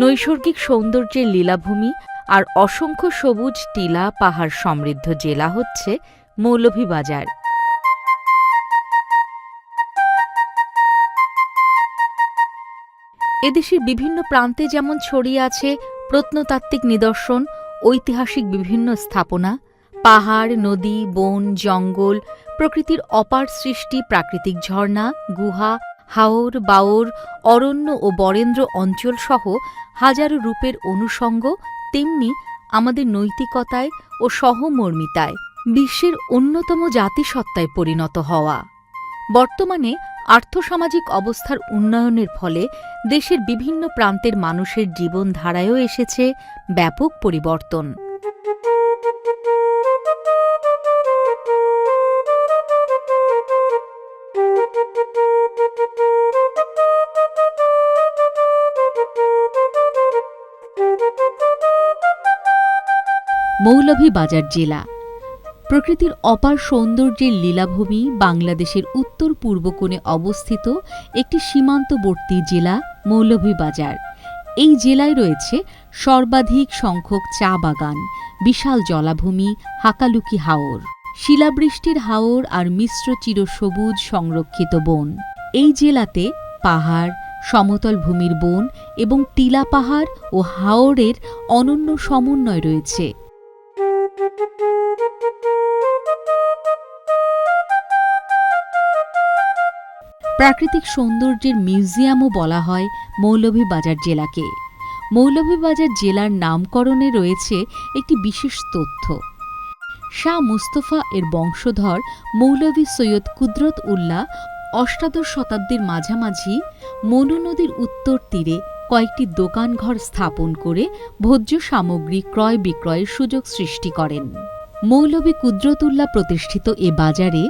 নৈসর্গিক সৌন্দর্যের লীলাভূমি আর অসংখ্য সবুজ টিলা পাহাড় সমৃদ্ধ জেলা হচ্ছে মৌলভীবাজার। এদেশের বিভিন্ন প্রান্তে যেমন ছড়িয়ে আছে প্রত্নতাত্ত্বিক নিদর্শন, ঐতিহাসিক বিভিন্ন স্থাপনা, পাহাড়, নদী, বন, জঙ্গল, প্রকৃতির অপার সৃষ্টি, প্রাকৃতিক ঝর্ণা, গুহা হাওর, বাওর, অরণ্য ও বরেন্দ্র অঞ্চল সহ হাজারো রূপের অনুষঙ্গ তেমনি আমাদের নৈতিকতায় ও সহমর্মিতায় বিশ্বের অন্যতম জাতিসত্তায় পরিণত হওয়া। বর্তমানে আর্থসামাজিক অবস্থার উন্নয়নের ফলে দেশের বিভিন্ন প্রান্তের মানুষের জীবনধারায়ও এসেছে ব্যাপক পরিবর্তন। মৌলভীবাজার জেলা। প্রকৃতির অপার সৌন্দর্যের লীলাভূমি বাংলাদেশের উত্তর পূর্ব কোণে অবস্থিত একটি সীমান্তবর্তী জেলা মৌলভীবাজার। এই জেলায় রয়েছে সর্বাধিক সংখ্যক চা বাগান, বিশাল জলাভূমি, হাকালুকি হাওর। শিলাবৃষ্টির হাওর আর মিশ্র চিরসবুজ সংরক্ষিত বন। এই জেলাতে পাহাড়, সমতল ভূমির বন এবং টিলা পাহাড় ও হাওরের অনন্য সমন্বয় রয়েছে। প্রাকৃতিক সৌন্দর্যের মিউজিয়ামও বলা হয় মৌলভীবাজার জেলাকে। মৌলভীবাজার জেলার নামকরণে রয়েছে একটি বিশেষ তথ্য। শাহ মুস্তফা এর বংশধর মৌলভী সৈয়দ কুদরত উল্লাহ অষ্টাদশ শতাব্দীর মাঝামাঝি মনু নদীর উত্তর তীরে কয়েকটি দোকানঘর স্থাপন করে ভোজ্য সামগ্রী ক্রয় বিক্রয়ের সুযোগ সৃষ্টি করেন। মৌলভী কুদরতুল্লাহ প্রতিষ্ঠিত এ বাজারে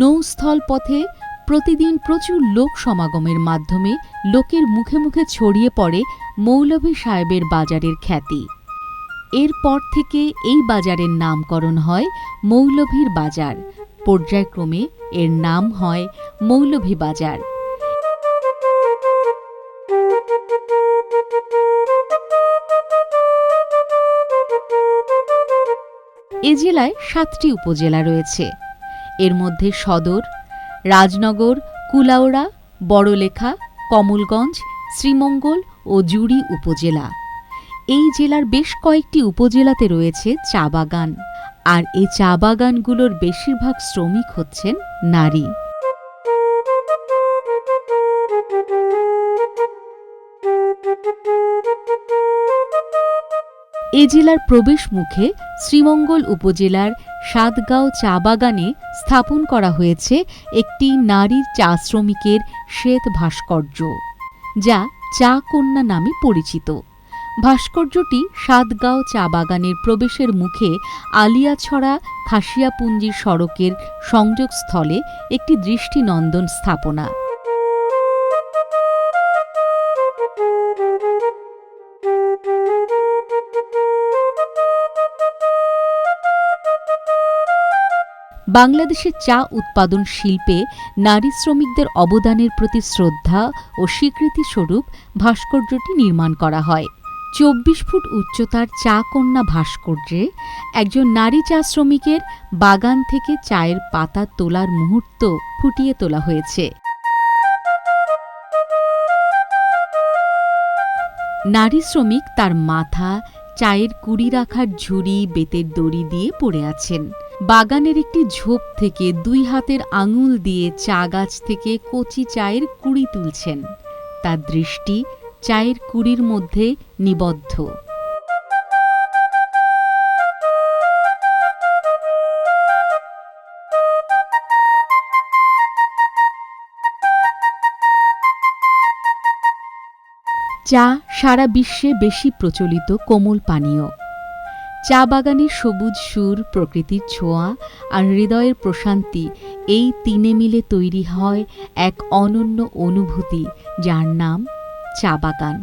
নৌস্থল পথে প্রতিদিন প্রচুর লোক সমাগমের মাধ্যমে লোকের মুখে মুখে ছড়িয়ে পড়ে মৌলভী সাহেবের বাজারের খ্যাতি। এরপর থেকে এই বাজারের নামকরণ হয় মৌলভীর বাজার। পর্যায়ক্রমে এর নাম হয় মৌলভী বাজার। এ জেলায় সাতটি উপজেলা রয়েছে। এর মধ্যে সদর রাজনগর, কুলাউড়া, বড়লেখা, কমলগঞ্জ, শ্রীমঙ্গল ও জুড়ি উপজেলা। এই জেলার বেশ কয়েকটি উপজেলাতে রয়েছে চা বাগান। আর এই চা বাগানগুলোর বেশিরভাগ শ্রমিক হচ্ছেন নারী। এ জেলার প্রবেশ মুখে শ্রীমঙ্গল উপজেলার সাতগাঁও চা বাগানে স্থাপন করা হয়েছে একটি নারীর চা শ্রমিকের শ্বেত ভাস্কর্য, যা চা কন্যা নামে পরিচিত। ভাস্কর্যটি সাতগাঁও চা বাগানের প্রবেশের মুখে আলিয়াছড়া খাসিয়াপুঞ্জির সড়কের সংযোগস্থলে একটি দৃষ্টিনন্দন স্থাপনা। বাংলাদেশের চা উৎপাদন শিল্পে নারী শ্রমিকদের অবদানের প্রতি শ্রদ্ধা ও স্বীকৃতি স্বরূপ ভাস্কর্যটি নির্মাণ করা হয়। চব্বিশ ফুট উচ্চতার চা কন্যা ভাস্কর্যে একজন নারী চা শ্রমিকের বাগান থেকে চায়ের পাতা তোলার মুহূর্ত ফুটিয়ে তোলা হয়েছে। নারী শ্রমিক তার মাথা, চায়ের কুড়ি রাখার ঝুড়ি, বেতের দড়ি দিয়ে পড়ে আছেন। বাগানের একটি ঝোপ থেকে দুই হাতের আঙুল দিয়ে চা গাছ থেকে কচি চায়ের কুড়ি তুলছেন। তার দৃষ্টি চায়ের কুড়ির মধ্যে নিবদ্ধ। চা সারা বিশ্বে বেশি প্রচলিত কোমল পানীয়। চা বাগানের সবুজ সুর, প্রকৃতির ছোঁয়া আর হৃদয়ের প্রশান্তি এই তিনে মিলে তৈরি হয় এক অনন্য অনুভূতি যার নাম চা বাগান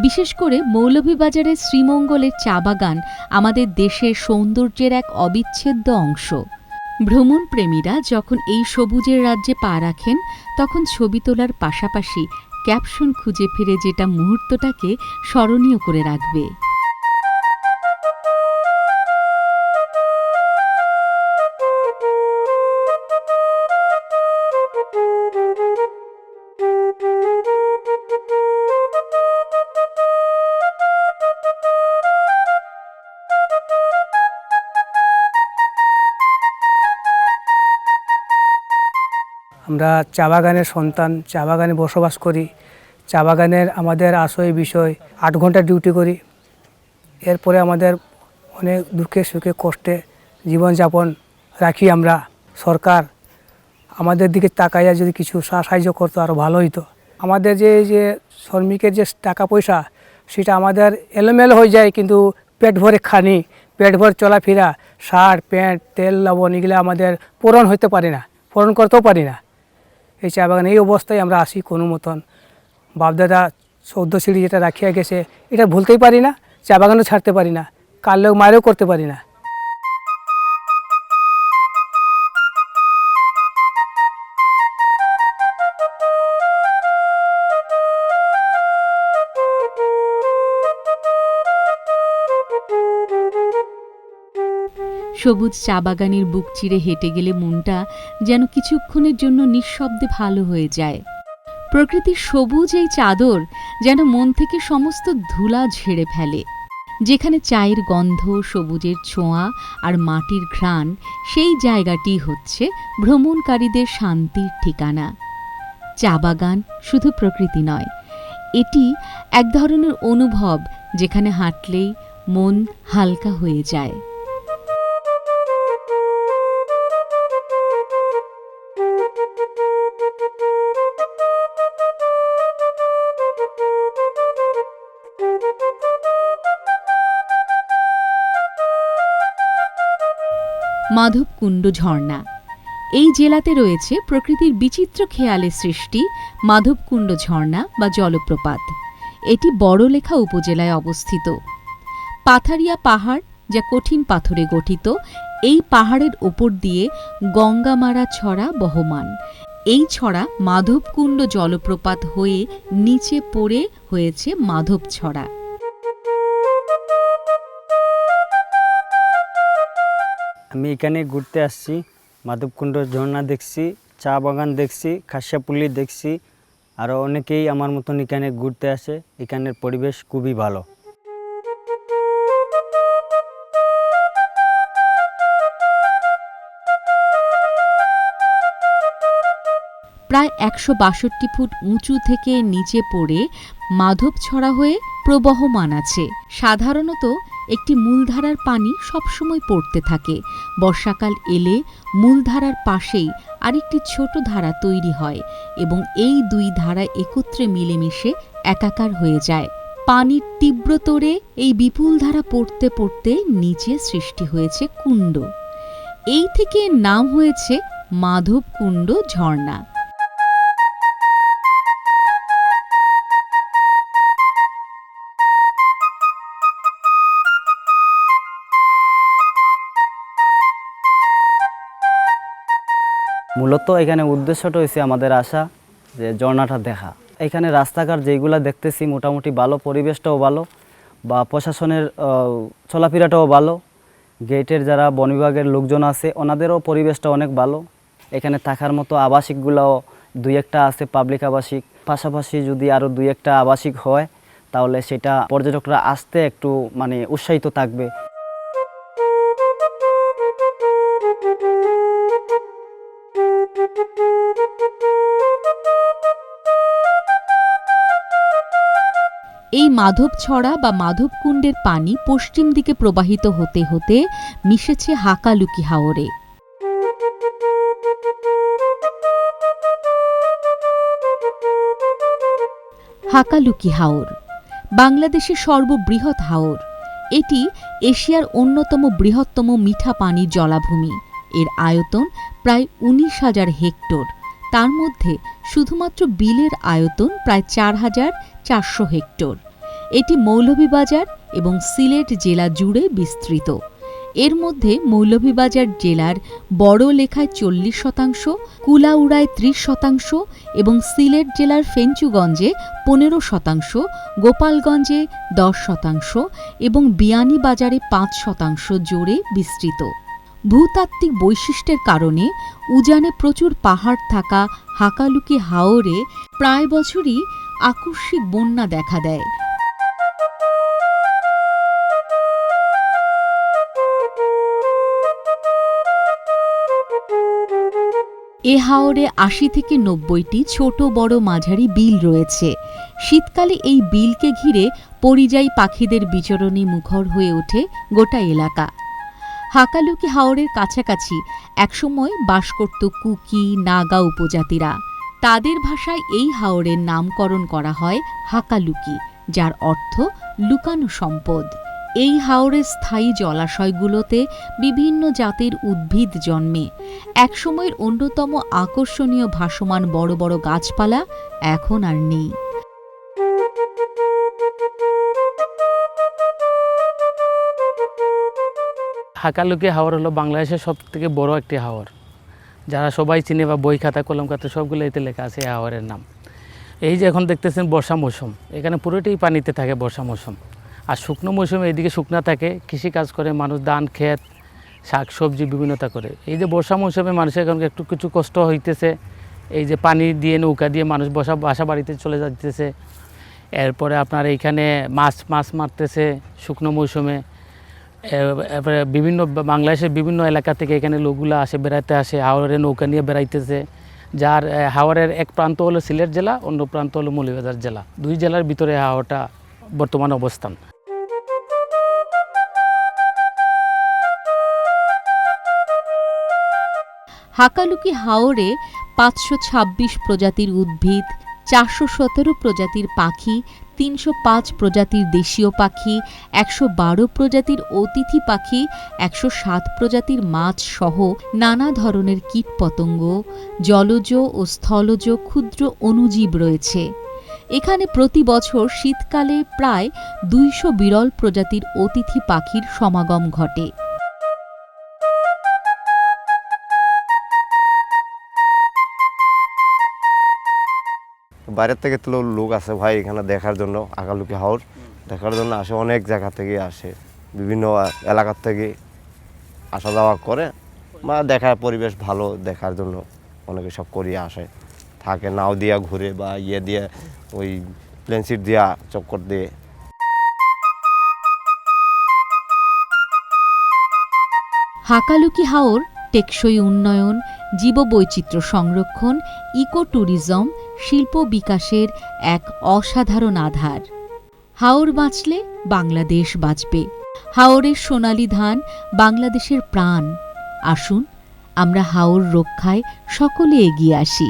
বিশেষ করে মৌলভীবাজারের শ্রীমঙ্গলের চা বাগান আমাদের দেশের সৌন্দর্যের এক অবিচ্ছেদ্য অংশ। ভ্রমণ প্রেমীরা যখন এই সবুজের রাজ্যে পা রাখেন, তখন ছবি তোলার পাশাপাশি ক্যাপশন খুঁজে ফিরে যেটা মুহূর্তটাকে স্মরণীয় করে রাখবে। আমরা চা বাগানের সন্তান, চা বাগানে বসবাস করি। চা বাগানের আমাদের আশয় বিষয়, আট ঘণ্টা ডিউটি করি। এরপরে আমাদের অনেক দুঃখে সুখে কষ্টে জীবনযাপন রাখি আমরা। সরকার আমাদের দিকে তাকাইয়া যদি কিছু সাহায্য করতো আরও ভালো হইতো। আমাদের যে যে শ্রমিকের যে টাকা পয়সা, সেটা আমাদের এলোমেলো হয়ে যায়, কিন্তু পেট ভরে খানি, পেট ভরে চলাফেরা শার্ট প্যান্ট, তেল, লবণ, এগুলো আমাদের পূরণ হইতে পারে না, পূরণ করতেও পারি না। এই চা বাগান, এই অবস্থায় আমরা আসি কোনো মতন। বাপদাদা চৌদ্দ সিঁড়ি যেটা রাখিয়া গেছে, এটা ভুলতেই পারি না, চা বাগানও ছাড়তে পারি না কার লোক মায়েরও করতে পারি না। সবুজ চা বাগানের বুক চিরে হেঁটে গেলে মনটা যেন কিছুক্ষণের জন্য নিঃশব্দে ভালো হয়ে যায়। প্রকৃতির সবুজ এই চাদর যেন মন থেকে সমস্ত ধুলা ঝেড়ে ফেলে। যেখানে চায়ের গন্ধ, সবুজের ছোঁয়া আর মাটির ঘ্রাণ, সেই জায়গাটি হচ্ছে ভ্রমণকারীদের শান্তির ঠিকানা। চা বাগান শুধু প্রকৃতি নয়, এটি এক ধরনের অনুভব যেখানে হাঁটলেই মন হালকা হয়ে যায়। মাধবকুণ্ড ঝর্ণা। এই জেলাতে রয়েছে প্রকৃতির বিচিত্র খেয়ালে সৃষ্টি মাধবকুণ্ড ঝর্ণা বা জলপ্রপাত। এটি বড়লেখা উপজেলায় অবস্থিত। পাথারিয়া পাহাড়, যা কঠিন পাথরে গঠিত, এই পাহাড়ের ওপর দিয়ে গঙ্গামারা ছড়া বহমান। এই ছড়া মাধবকুণ্ড জলপ্রপাত হয়ে নিচে পড়ে হয়েছে মাধব ছড়া। আমি এখানে ঘুরতে আসছি, মাধবকুণ্ড ঝর্ণা দেখছি, চা বাগান দেখছি খাসিয়াপুলি দেখছি আরও অনেকেই আমার মতন এখানে ঘুরতে আসে। এখানের পরিবেশ খুবই ভালো। প্রায় একশো বাষট্টি ফুট উঁচু থেকে নিচে পড়ে মাধব ছড়া হয়ে প্রবহমান আছে। সাধারণত একটি মূলধারার পানি সবসময় পড়তে থাকে। বর্ষাকাল এলে মূলধারার পাশেই আরেকটি ছোট ধারা তৈরি হয় এবং এই দুই ধারা একত্রে মিলেমিশে একাকার হয়ে যায়। পানির তীব্রতরে এই বিপুল ধারা পড়তে পড়তে নিচে সৃষ্টি হয়েছে কুণ্ড। এই থেকে নাম হয়েছে মাধব কুণ্ড ঝর্ণা। মূলত এখানে উদ্দেশ্যটা হয়েছে আমাদের আশা যে ঝর্ণাটা দেখা। এখানে রাস্তাঘাট যেগুলো দেখতেছি মোটামুটি ভালো, পরিবেশটাও ভালো, বা প্রশাসনের চলাফেরাটাও ভালো। গেটের যারা বন বিভাগের লোকজন আছে, ওনাদেরও পরিবেশটা অনেক ভালো। এখানে থাকার মতো আবাসিকগুলোও দুই একটা আছে পাবলিক আবাসিক। পাশাপাশি যদি আরও দুই একটা আবাসিক হয়, তাহলে সেটা পর্যটকরা আসতে একটু মানে উৎসাহিত থাকবে। এই মাধব ছড়া বা মাধবকুণ্ডের পানি পশ্চিম দিকে প্রবাহিত হতে হতে মিশেছে হাকালুকি হাওরে। হাকালুকি হাওর, বাংলাদেশের সর্ববৃহৎ হাওর। এটি এশিয়ার অন্যতম বৃহত্তম মিঠা পানির জলাভূমি। এর আয়তন প্রায় উনিশ হাজার হেক্টর। তার মধ্যে শুধুমাত্র বিলের আয়তন প্রায় চার হাজার চারশো হেক্টর। এটি মৌলভীবাজার এবং সিলেট জেলা জুড়ে বিস্তৃত। এর মধ্যে মৌলভীবাজার জেলার বড় লেখায় চল্লিশ শতাংশ, কুলাউড়ায় ত্রিশ শতাংশ এবং সিলেট জেলার ফেঞ্চুগঞ্জে পনেরো শতাংশ, গোপালগঞ্জে দশ শতাংশ এবং বিয়ানীবাজারে পাঁচ শতাংশ জোরে বিস্তৃত। ভূতাত্ত্বিক বৈশিষ্ট্যের কারণে উজানে প্রচুর পাহাড় থাকা হাকালুকি হাওরে প্রায় বছরই আকস্মিক বন্যা দেখা দেয়। এ হাওরে আশি থেকে নব্বইটি ছোট বড় মাঝারি বিল রয়েছে। শীতকালে এই বিলকে ঘিরে পরিযায়ী পাখিদের বিচরণে মুখর হয়ে ওঠে গোটা এলাকা। হাকালুকি হাওরের কাছাকাছি একসময় বাস করত কুকি, নাগা উপজাতিরা। তাদের ভাষায় এই হাওরের নামকরণ করা হয় হাকালুকি, যার অর্থ লুকানো সম্পদ। এই হাওরের স্থায়ী জলাশয়গুলোতে বিভিন্ন জাতের উদ্ভিদ জন্মে। একসময়ের অন্যতম আকর্ষণীয় ভাসমান বড় বড় গাছপালা এখন আর নেই। হাকালুকি হাওর হলো বাংলাদেশের সব থেকে বড় একটি হাওর। যারা সবাই চিনে বা বই খাতা, কলম খাতা সবগুলো এতে লেখা আছে এই হাওরের নাম। এই যে এখন দেখতেছেন বর্ষা মৌসুম, এখানে পুরোটাই পানিতে থাকে বর্ষা মৌসুম। আর শুকনো মৌসুমে এইদিকে শুকনা থাকে, কৃষি কাজ করে, মানুষ ধান, ক্ষেত, শাক, সবজি বিভিন্নতা করে। এই যে বর্ষা মৌসুমে মানুষের এখন একটু কিছু কষ্ট হইতেছে, এই যে পানি দিয়ে, নৌকা দিয়ে মানুষ বসা, বাসা বাড়িতে চলে যাইতেছে। এরপরে আপনার এইখানে মাছ মাছ মারতেছে শুকনো মৌসুমে। বিভিন্ন বাংলাদেশের বিভিন্ন এলাকা থেকে এখানে লোকগুলো আসে বেড়াতে আসে হাওড়ে নৌকা নিয়ে বেড়াইতেছে, যার হাওড়ের এক প্রান্ত হলো সিলেট জেলা, অন্য প্রান্ত হলো মৌলভীবাজার জেলা। দুই জেলার ভিতরে হাওড়টা বর্তমান অবস্থান। হাকালুকি হাওরে পাঁচশো ছাব্বিশ প্রজাতির উদ্ভিদ, চারশো সতেরো প্রজাতির পাখি তিনশো পাঁচ প্রজাতির দেশীয় পাখি, একশো বারো প্রজাতির অতিথি পাখি, একশো সাত প্রজাতির মাছ সহ নানা ধরনের কীটপতঙ্গ, জলজ ও স্থলজ ক্ষুদ্র অণুজীব রয়েছে। এখানে প্রতি বছর শীতকালে প্রায় দুইশো বিরল প্রজাতির অতিথি পাখির সমাগম ঘটে। বাইরের থেকে তো লোক আছে ভাই এখানে দেখার জন্য, আকালুকি হাওর। দেখার জন্য আসে অনেক জায়গা থেকে আসে। বিভিন্ন এলাকার থেকে আসা যাওয়া করে বা দেখার পরিবেশ ভালো, দেখার জন্য অনেকে সব করিয়ে আসে। থাকে নাও দিয়া ঘুরে বা ইয়ে দিয়ে, ওই প্লেন সিট দিয়া চক্কর দিয়ে। হাকালুকি হাওর টেকসই উন্নয়ন, জীববৈচিত্র্য সংরক্ষণ ইকো ট্যুরিজম শিল্প বিকাশের এক অসাধারণ আধার। হাওর বাঁচলে বাংলাদেশ বাঁচবে। হাওরের সোনালি ধান বাংলাদেশের প্রাণ। আসুন আমরা হাওর রক্ষায় সকলে এগিয়ে আসি।